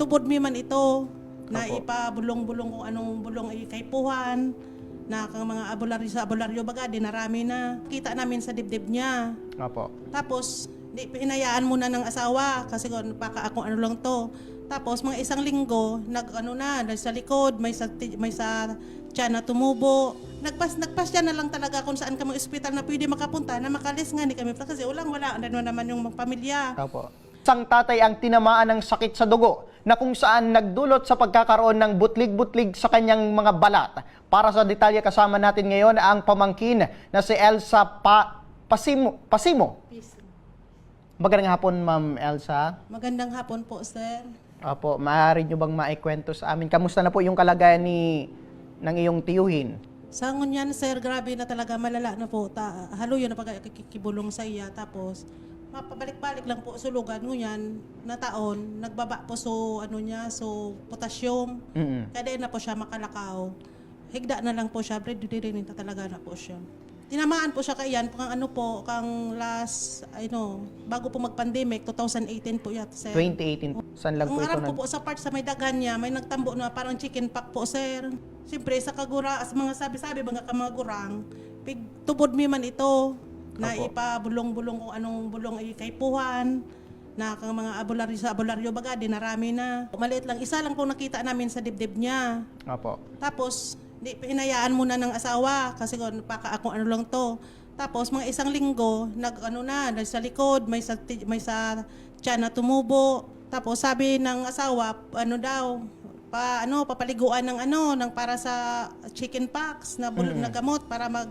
tubod mi man ito na Opo. ipabulong-bulong kung anong bulong ay kaipuhan na kang mga abularyo sa abularyo baga dinarami na kita namin sa dibdib niya Opo. tapos di pinayaan muna ng asawa kasi kung baka ako ano lang to tapos mga isang linggo nag ano na dahil sa likod may sa may sa tiyan na tumubo nagpas nagpas na lang talaga kung saan kami ospital na pwede makapunta na makalis nga ni kami kasi walang wala ano naman yung mga pamilya Opo. Isang tatay ang tinamaan ng sakit sa dugo na kung saan nagdulot sa pagkakaroon ng butlig-butlig sa kanyang mga balat. Para sa detalye kasama natin ngayon ang pamangkin na si Elsa pa Pasimo. Pasimo. Magandang hapon, Ma'am Elsa. magandang hapon po sir Opo, maaari nyo bang maikwento sa amin? Kamusta na po yung kalagayan ni ng iyong tiyuhin? Sa ngunyan, sir, grabe na talaga, malala na po. Ta, haluyo na pagkikibulong sa iya. Tapos, mapabalik-balik lang po sulugan ngunyan na taon. Nagbaba po so, ano niya, so, potasyum. Mm. Kada na po siya makalakaw. Higda na lang po siya, breadwinner na talaga na po siya. Tinamaan po siya kayan, kang ano po, kang last, ano, bago po mag-pandemic, 2018 po yata, sir. 2018. Saan lang Ang po ito nag... ko po sa part sa may dagan niya, may nagtambo na parang chicken pack po, sir. Siyempre, sa kagura, sa mga sabi-sabi, mga ka mga gurang, pig, tubod mi man ito, na Opo. ipabulong-bulong kung anong bulong ay kaipuhan, na kang mga abularyo sa abularyo baga, dinarami na. Maliit lang, isa lang po nakita namin sa dibdib niya. Opo. Tapos, di, pinayaan muna ng asawa kasi kung baka ako ano lang to. Tapos mga isang linggo, nag ano na, sa likod, may sa may sa tiyan na tumubo. Tapos sabi ng asawa, ano daw, pa ano, papaliguan ng ano, ng para sa chicken pox na bul- na gamot para mag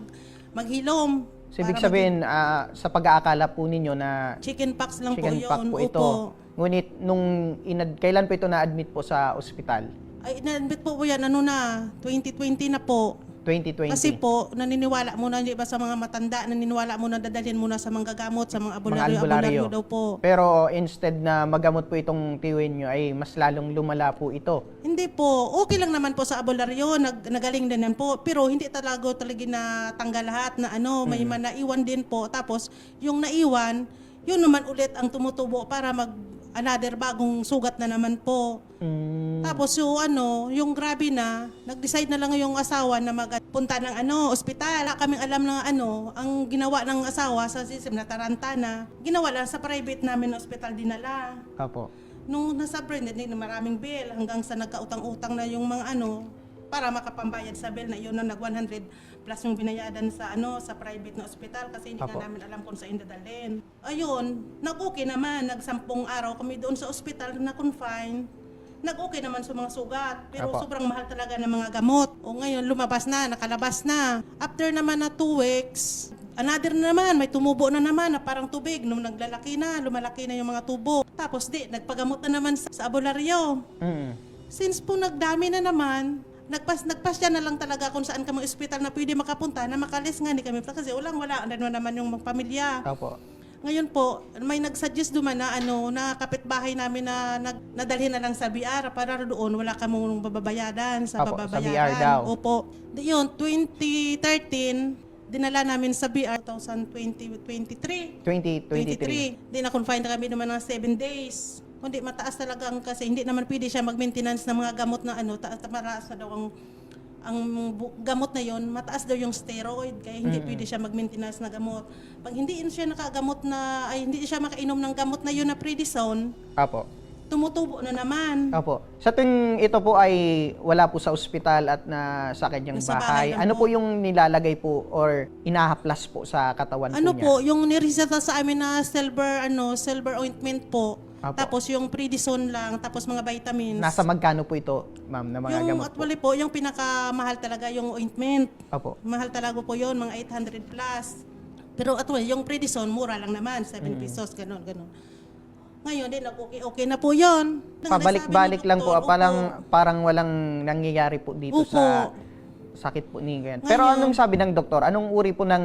maghilom. So, ibig Para sabihin, ah, sa pag-aakala po ninyo na chicken pox lang chicken po yun. pox po ito. Opo. Ngunit, nung inad, kailan po ito na-admit po sa ospital? Ay, inadmit po po yan, ano na, 2020 na po. 2020? Kasi po, naniniwala muna, di ba sa mga matanda, naniniwala muna, dadalhin muna sa mga gagamot, sa mga abularyo, albularyo. abularyo daw po. Pero instead na magamot po itong tiwin nyo, ay mas lalong lumala po ito. Hindi po, okay lang naman po sa abularyo, nag, nagaling din yan po, pero hindi talaga talaga na tanggal lahat na ano, may Mm. mga naiwan din po. Tapos, yung naiwan, yun naman ulit ang tumutubo para mag another bagong sugat na naman po. Mm, Tapos yung ano, yung grabe na, nag-decide na lang yung asawa na magpunta ng ano, ospital. Wala kaming alam ng ano, ang ginawa ng asawa sa system na Tarantana, ginawa lang sa private namin na ospital dinala. Opo. Nung nasa Brandon, na maraming bill hanggang sa nagkautang-utang na yung mga ano, para makapambayad sa bill na yun na nag 100 plus yung binayadan sa ano sa private na ospital kasi hindi Apo. nga namin alam kung saan dadalhin. Ayun, nag-okay naman, nagsampung araw kami doon sa ospital na confine. Nag-okay naman sa mga sugat, pero Apo. sobrang mahal talaga ng mga gamot. O ngayon, lumabas na, nakalabas na. After naman na two weeks, another na naman, may tumubo na naman na parang tubig. Nung naglalaki na, lumalaki na yung mga tubo. Tapos di, nagpagamot na naman sa, sa abularyo. Mm. Since po nagdami na naman, nagpas nagpasya na lang talaga kung saan kami ospital na pwede makapunta na makalis nga ni kami kasi walang wala ano naman yung mga pamilya. Opo. Ngayon po, may nag-suggest duman na ano na kapitbahay namin na nag, nadalhin na lang sa BR para doon wala kamong bababayadan sa Apo, sa. BR daw. Opo. Di yun, 2013 dinala namin sa BR 2023. 2023. 23. Di na confine na kami naman ng 7 days. Kundi mataas talaga ang kasi hindi naman pwede siya mag-maintenance ng mga gamot na ano, ta- mataas na daw ang ang gamot na yon mataas daw yung steroid kaya hindi pwede siya mag-maintenance na gamot. Pag hindi siya nakagamot na ay hindi siya makainom ng gamot na yun na prednisone, Opo. tumutubo na naman. Opo. Sa tuwing ito po ay wala po sa ospital at na sa kanyang Nasa bahay bahay, ano po. po yung nilalagay po or inahaplas po sa katawan Ano po niya? po, yung nireseta sa amin na silver ano, silver ointment po. Apo. Tapos yung prednisone lang, tapos mga vitamins. Nasa magkano po ito, ma'am, na mga yung gamot po? actually po, yung pinakamahal talaga yung ointment. Opo. Mahal talaga po yun, mga 800 plus. Pero actually, yung prednisone, mura lang naman, 7 Mm. pesos, ganun, ganun. Ngayon din, okay, okay na po. Nang Pabalik-balik lang po, doktor, parang, parang walang nangyayari po dito Opo. sa sakit po ni. Pero anong sabi ng doktor? Anong uri po ng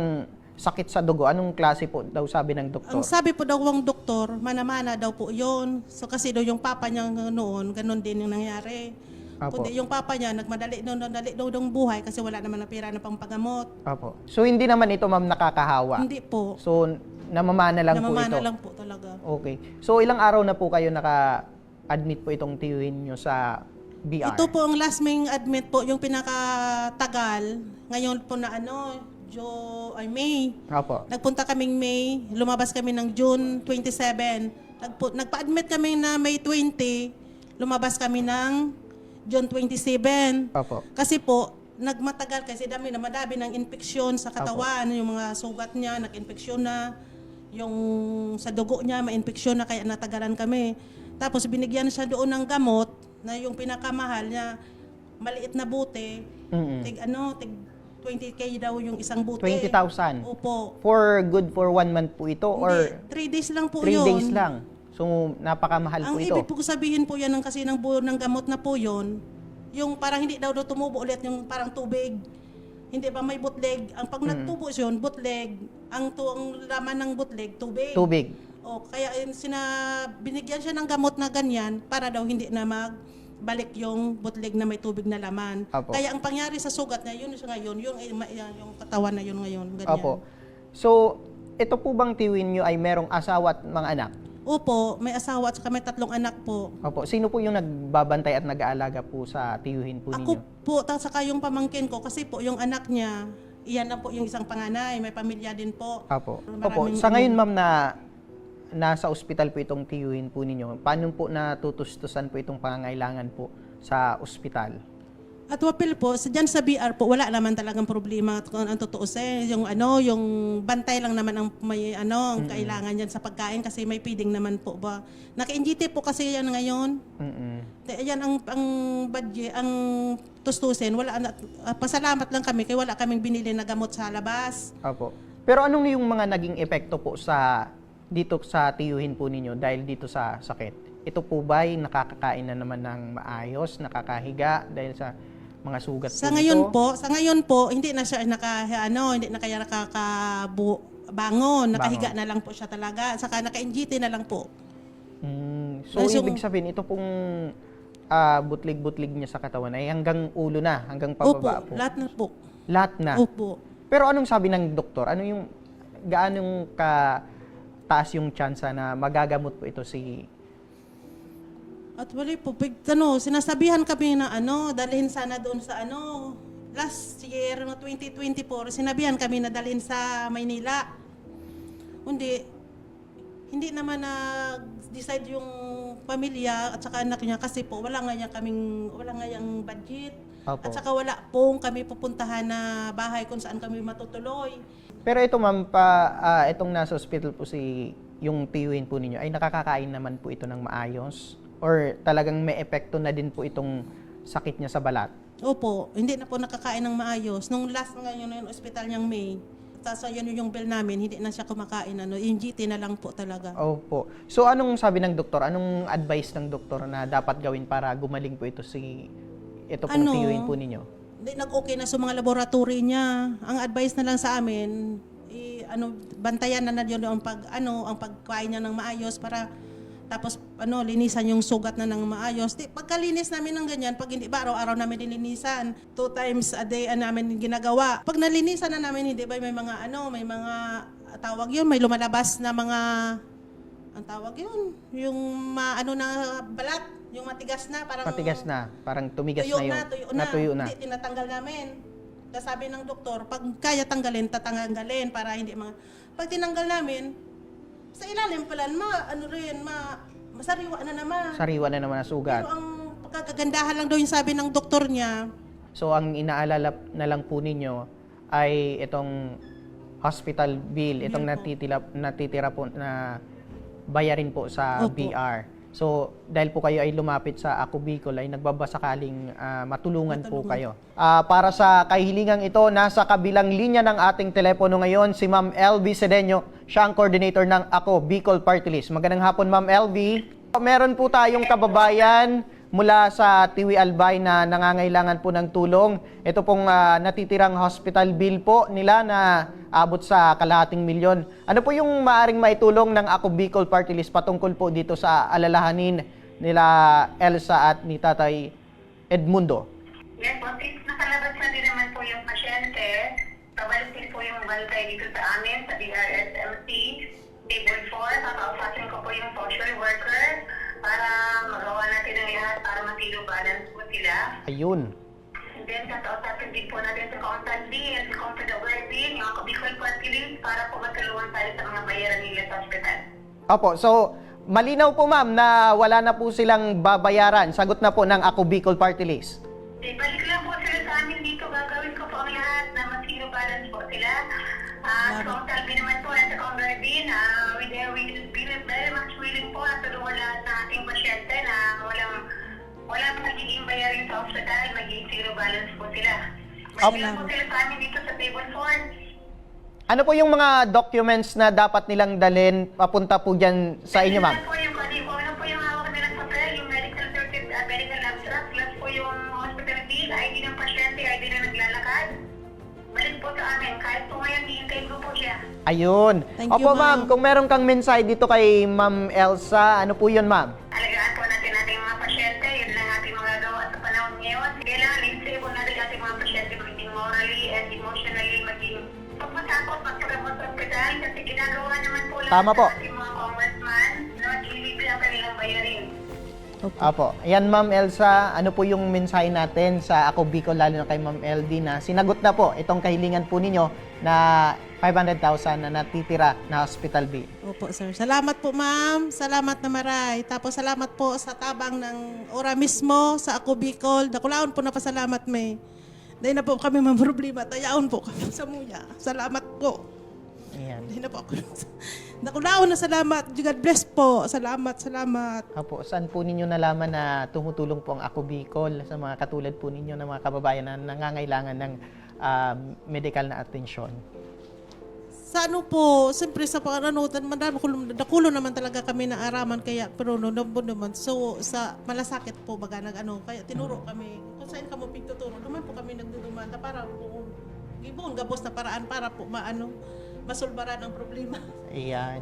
sakit sa dugo? Anong klase po daw sabi ng doktor? Ang sabi po daw ng doktor, mana-mana daw po yun. So kasi daw yung papa niya noon, ganun din yung nangyari. Apo. Kundi yung papa niya, nagmadali daw, dali daw ng buhay kasi wala naman na pera na pang pagamot. Opo. So, hindi naman ito, ma'am, nakakahawa? Hindi po. So, namamana lang po Namamana ito? lang po talaga. Okay. So, ilang araw na po kayo naka admit po itong tiyuhin nyo sa BR? Ito po ang last ming admit po, yung pinakatagal. Ngayon po na ano, Jo, ay May. Opo. Nagpunta kaming May, lumabas kami ng June 27. Nagpo, nagpa-admit kami na May 20, lumabas kami ng June 27. Opo. Kasi po, nagmatagal kasi dami na madami ng infeksyon sa katawan, yung mga sugat niya, nag-infeksyon na, yung sa dugo niya, ma-infeksyon na, kaya natagalan kami. Tapos binigyan siya doon ng gamot na yung pinakamahal niya, maliit na buti, Mm-mm. tig ano, tig 20k daw yung isang buti. 20,000. Opo. For good for one month po ito or Hindi, 3 days lang po 3 yun. days lang? So, napakamahal Ang po ito. ibig po sabihin po yan ng kasi ng buo ng gamot na po yun, yung parang hindi daw daw tumubo ulit, yung parang tubig. Hindi pa may bootleg. Ang pag nagtubo yun, bootleg. Ang, tu ang laman ng bootleg, tubig. Tubig. O, kaya yun, sina, binigyan siya ng gamot na ganyan para daw hindi na magbalik yung bootleg na may tubig na laman. Apo. Kaya ang pangyari sa sugat na yun siya ngayon, yung, yung katawan na yun ngayon. Ganyan. Opo. So, ito po bang tiwin nyo ay merong asawa at mga anak? Opo, may asawa at saka may tatlong anak po. Opo. Sino po yung nagbabantay at nag-aalaga po sa tiyuhin po Ako ninyo? po, ta saka yung pamangkin ko, kasi po yung anak niya, iyan na po yung isang panganay, may pamilya din po. Opo. Opo. Maraming- Sa ngayon, ma'am, na nasa ospital po itong tiyuhin po ninyo, paano po natutustusan po itong pangangailangan po sa ospital? At wapil po, sa dyan sa BR po, wala naman talagang problema at kung ang totoo sa yung ano, yung bantay lang naman ang may ano, ang kailangan yan sa pagkain kasi may feeding naman po ba. Naka-NGT po kasi yan ngayon. Mm-mm. Di- Yan ang ang budget, ang tustusin, wala na, ah, pasalamat lang kami kaya wala kaming binili na gamot sa labas. Opo. Pero anong yung mga naging epekto po sa dito sa tiyuhin po ninyo dahil dito sa sakit? Ito po ba ay nakakakain na naman ng maayos, nakakahiga dahil sa mga sugat Sa po ngayon po, sa ngayon po, hindi na siya naka ano, hindi na kaya nakakabu bangon, nakahiga na lang po siya talaga. Saka naka-NGT na lang po. Mm, so, yung- ibig sabihin, ito pong ah, butlig-butlig niya sa katawan ay hanggang ulo na, hanggang Opo, pababa po. lahat na po. Lahat na. Opo. Pero anong sabi ng doktor? Ano yung, gaanong ka taas yung tsansa na magagamot po ito si At wali po, pig, ano, sinasabihan kami na ano, dalhin sana doon sa ano, last year, no, 2024, sinabihan kami na dalhin sa Maynila. Hindi, hindi naman na-decide yung pamilya at saka anak niya kasi po wala nga yan kaming, wala nga yung budget. Opo. At saka wala pong kami pupuntahan na bahay kung saan kami matutuloy. Pero ito ma'am, pa, ah, itong nasa hospital po si yung tiyuhin po ninyo, ay nakakakain naman po ito ng maayos? Or talagang may epekto na din po itong sakit niya sa balat? Opo, hindi na po nakakain ng maayos. Nung last ngayon na yung ospital niyang May, tapos yun yung bill namin, hindi na siya kumakain. Ano, yung GT na lang po talaga. Opo. So anong sabi ng doktor? Anong advice ng doktor na dapat gawin para gumaling po ito si ito pong Ano? tiyuhin po ninyo? Hindi nag-okay na sa mga laboratory niya. Ang advice na lang sa amin, i, ano, bantayan na na yun ang pag ano, ang pagkain niya ng maayos para tapos ano linisan yung sugat na ng maayos. Di, pagkalinis namin ng ganyan, pag hindi ba araw-araw namin nilinisan, two times a day ang namin ginagawa. Pag nalinisan na namin, hindi ba may mga ano, may mga ah, tawag yun, may lumalabas na mga ang tawag yun, yung ma, ano na balat, yung matigas na, parang Matigas na, parang tumigas tuyo na yung na, tuyo na. natuyo na. Hindi, tinatanggal namin. Tapos sabi ng doktor, pag kaya tanggalin, tatanggalin para hindi mga... Pag tinanggal namin, sa ilalim pala, ma, ano rin, ma, masariwa na naman. Sariwa na naman ang sugat. Pero ang pagkakagandahan lang daw yung sabi ng doktor niya, So ang inaalala na lang po ninyo ay itong hospital bill, itong natitira, natitira po na bayarin po sa Opo. BR. So dahil po kayo ay lumapit sa Ako Bicol ay nagbabasakaling ah, matulungan, po Matulungan. kayo. Ah, para sa kahilingang ito, nasa kabilang linya ng ating telepono ngayon si Ma'am LV Sedeño, siya ang coordinator ng Ako Bicol Party List. Magandang hapon Ma'am LV. Meron po tayong kababayan mula sa Tiwi Albay na nangangailangan po ng tulong. Ito pong ah, natitirang hospital bill po nila na abot sa kalahating milyon. Ano po yung maaring maitulong ng Ako Bicol Party List patungkol po dito sa alalahanin nila Elsa at ni Tatay Edmundo? Yes po, since nakalabas na din naman po yung pasyente, pabalik din po yung bantay dito sa amin, sa DRSMC, table 4, kakausapin ko po yung social worker para magawa natin ang lahat para matilo balance po sila. Ayun. And then, kakausapin din po natin sa Contact B at sa Aware din, yung ako Bicol Party List para po matulungan tayo sa mga bayaran nila sa hospital. Opo, so malinaw po ma'am na wala na po silang babayaran. Sagot na po ng Ako Bicol Party List. Eh, balik lang po sila sa amin dito. Gagawin ko po ang lahat na matilo balance po sila. Ah, sa Contact B naman po at sa Contact B, ah, sa hospital, magiging zero balance po sila. Balik lang po sila sa amin dito sa table 4. Ano po yung mga documents na dapat nilang dalhin papunta po dyan sa inyo ma'am? Ano po yung, ano, kung ano po yung hawak nilang papel, yung medical certificate, uh, medical abstract, plus po yung hospital bill, ID ng pasyente, ID na naglalakad. Balik po sa amin, kahit po ngayon, hihintayin ko po siya. Ayun. Thank Opo you, ma'am, ma'am. kung meron kang mensahe dito kay Ma'am Elsa, ano po yun ma'am? Tama po. ng ating mga congressman na maglilibre ang kanilang bayarin. Opo. Apo. Ayan Ma'am Elsa, ano po yung mensahe natin sa Ako Bicol, lalo na kay Ma'am LD na sinagot na po itong kahilingan po ninyo na 500,000 na natitira na hospital bill. Opo, sir. Salamat po, ma'am. Salamat na maray. Tapos salamat po sa tabang ng ora mismo sa Ako Bicol. Dakulaon po na pasalamat, may. Dahil na po kami mga problema. Tayaon po kami sa muya. Salamat po. Ayan. Dahil na po ako. Dakulaon na salamat. God bless po. Salamat, salamat. Apo, saan po ninyo nalaman na tumutulong po ang Ako Bicol sa mga katulad po ninyo na mga kababayan na nangangailangan ng ah, medical na atensyon? Sa ano po, siyempre sa pangananutan, madami kulo, nakulo naman talaga kami na araman kaya pero no, no, naman. So sa malasakit po baga nag ano, kaya tinuro kami kung saan kamo pigtuturo. Naman po kami nagdudumanda para po gibon gabos na paraan para po maano masulbaran ang problema. Ayan.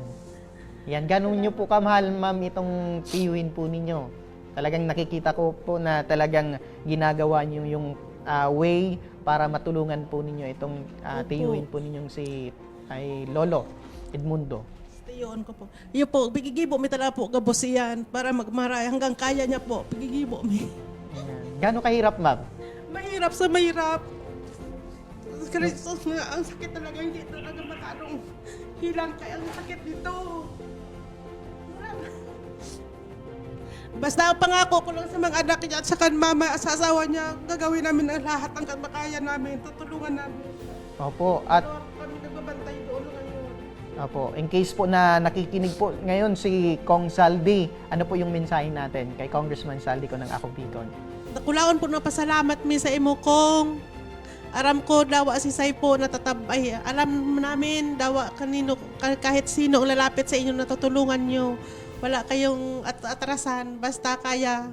Yan, ganun nyo po kamahal, ma'am, itong tiyuhin po ninyo. Talagang nakikita ko po na talagang ginagawa nyo yung ah, way para matulungan po ninyo itong Opo. tiyuhin po ninyong si ay Lolo Edmundo. Iyon ko po. Iyo po, bigigibo mi talaga po gabos iyan para magmaray hanggang kaya niya po. Bigigibo mi. Gano'ng kahirap, ma'am? Mahirap sa mahirap. Kristos ang sakit talaga, hindi talaga matanong hilang kaya ang sakit dito. Basta ang pangako ko lang sa mga anak niya at sa kan mama at sa asawa niya, gagawin namin ang lahat ang makaya namin, tutulungan namin. Opo, at Pero kami nagbabantay doon ngayon. Opo, in case po na nakikinig po ngayon si Kong Saldi, ano po yung mensahe natin kay Congressman Saldi ko ng Ako Bicol? Nakulaon po na pasalamat mi sa imo kong aram ko dawa si Sai po natatabay. Alam namin dawa kanino ka- kahit sino ang lalapit sa inyo natutulungan nyo. Wala kayong at atrasan basta kaya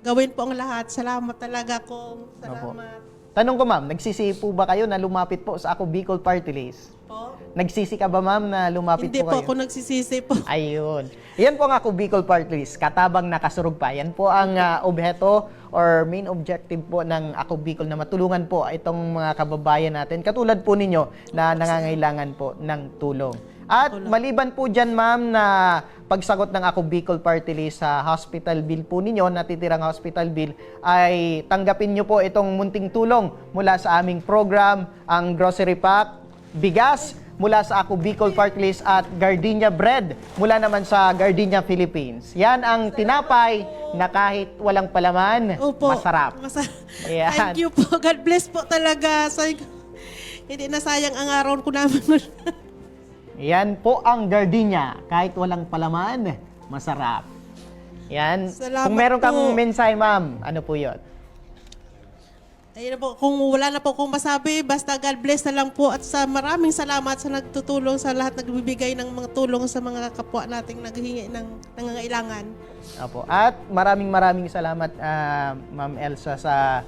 gawin po ang lahat. Salamat talaga kong. Salamat. Tanong ko ma'am, nagsisi po ba kayo na lumapit po sa Ako Bicol Party List? Po? Nagsisi ka ba ma'am na lumapit Hindi po po kayo? ako nagsisisi po. Ayun. Yan po ang Ako Bicol Party List. Katabang nakasurog pa. Yan po ang ah, objeto or main objective po ng Ako Bicol na matulungan po itong mga kababayan natin. Katulad po ninyo na nangangailangan po ng tulong. At maliban po dyan ma'am na pagsagot ng Ako Bicol Party List sa hospital bill po ninyo, natitirang hospital bill, ay tanggapin nyo po itong munting tulong mula sa aming program, ang grocery pack, bigas mula sa Ako Bicol Park List at Gardenia Bread mula naman sa Gardenia Philippines. Yan ang tinapay na kahit walang palaman, Opo. masarap. Masarap. Ayan. Thank you po. God bless po talaga. Say, hindi na sayang ang araw ko naman. Yan po ang Gardenia. Kahit walang palaman, masarap. Yan. Salamat Kung meron kang po. mensahe, ma'am, ano po yun? Ayun na po, kung wala na po kung masabi, basta God bless na lang po at sa maraming salamat sa nagtutulong sa lahat nagbibigay ng mga tulong sa mga kapwa nating naghihingi ng nangangailangan. Apo. At maraming maraming salamat, ah, Ma'am Elsa, sa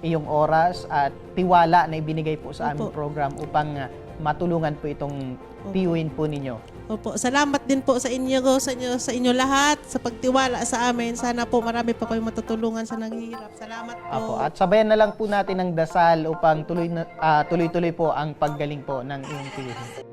iyong oras at tiwala na ibinigay po sa aming Opo. program upang ah, matulungan po itong tiyuhin po ninyo. Opo, salamat din po sa inyo, sa inyo, sa inyo lahat, sa pagtiwala sa amin. Sana po marami pa kayong matutulungan sa nanghihirap. Salamat po. Apo. At sabayan na lang po natin ng dasal upang tuloy na- ah, tuloy-tuloy po ang paggaling po ng iyong tiyuhin.